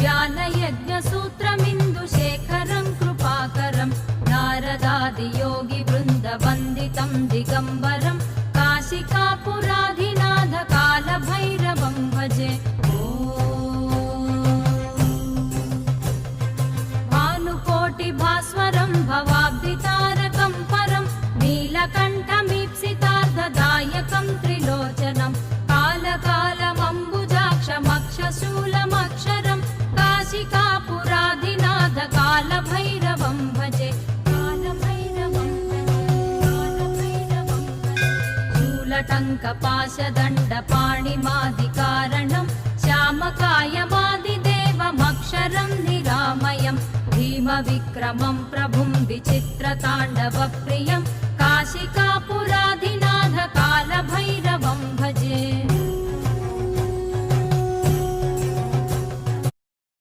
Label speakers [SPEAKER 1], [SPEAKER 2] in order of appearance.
[SPEAKER 1] ज्ञानयज्ञसूत्रमिन्दुशेखरं कृपाकरं नारदादियोगिवृन्दवन्दितं दिगम्बरं काशिकापुराधिनाथ कालभैरवं भजे भानुकोटिभास्वरं भवाब्धितारकं परं नीलकण्ठमीप्सितार्धदायकं त्रिलोचनं कालकालमम्बुजाक्षमक्षशूलमक्षरं शूलटङ्कपाशदण्डपाणिमादिकारणं श्यामकायमादिदेवमक्षरं निरामयं भीमविक्रमं प्रभुं विचित्रताण्डवप्रियं काशिकापुराधिनाथ कालभैर